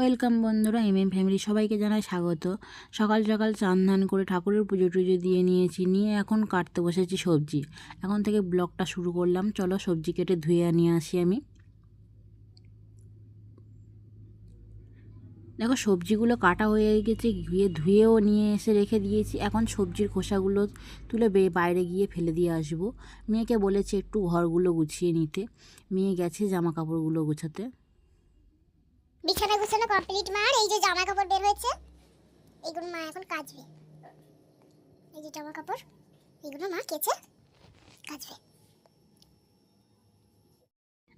Welcome বন্ধুরা, M M family সবাইকে জানাই স্বাগত। সকাল সকাল চান করে ঠাকুরের পুজো টুজো দিয়ে নিয়েছি, নিয়ে এখন কাটতে বসেছি সবজি। এখন থেকে ব্লগটা শুরু করলাম, চলো সবজি কেটে ধুয়ে নিয়ে আসি আমি। দেখো, সবজিগুলো কাটা হয়ে গেছে ধুয়ে ধুয়েও নিয়ে এসে রেখে দিয়েছি। এখন সবজির খোসাগুলো তুলে বাইরে গিয়ে ফেলে দিয়ে আসব। মেয়েকে বলেছে একটু ঘরগুলো গুছিয়ে নিতে। মেয়ে গেছে জামা কাপড়গুলো গুছাতে। বিছানা গুছানো কমপ্লিট মার, এই যে জামা কাপড় বের হয়েছে। এগুলো মা এখন কাচবে। এই যে জামা কাপড় এগুলো মা কেচে কাচবে।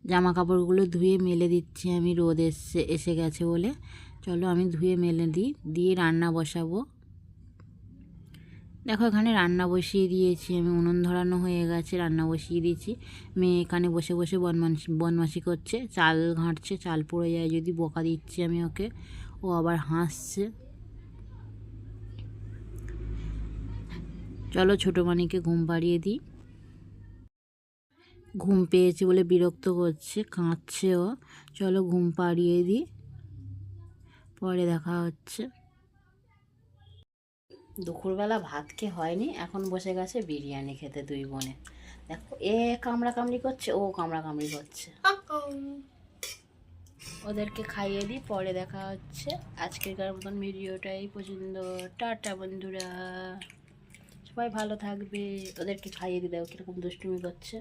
জামা কাপড়গুলো ধুয়ে মেলে দিচ্ছি আমি, রোদ এসে এসে গেছে বলে। চলো আমি ধুয়ে মেলে দিই, দিয়ে রান্না বসাবো। দেখো, এখানে রান্না বসিয়ে দিয়েছি। আমি উনুন ধরানো হয়ে গেছে, রান্না বসিয়ে দিয়েছি। মেয়ে এখানে বসে বসে বনমাসি বনমাসি করছে। চাল ঘাঁটছে, চাল পড়ে যায়, যদি বকা দিচ্ছি আমি ওকে। ও আবার হাসছে। চলো ছোটো মানিকে ঘুম পাড়িয়ে দিই। ঘুম পেয়েছে বলে বিরক্ত করছে, কাঁদছে ও। চলো ঘুম পাড়িয়ে দিই। পরে দেখা হচ্ছে। দুপুরবেলা ভাত খেয়ে হয়নি, এখন বসে গেছে বিরিয়ানি খেতে দুই বোনে। দেখো, এ কামড়া কামড়ি করছে, ও কামড়া কামড়ি করছে। ওদেরকে খাইয়ে দিই, পরে দেখা হচ্ছে। আজকেরকার মতন ভিডিওটাই পছন্দ টাটা বন্ধুরা। সবাই ভালো থাকবে। ওদেরকে খাইয়ে দিই, দেখো কীরকম দুষ্টুমি করছে।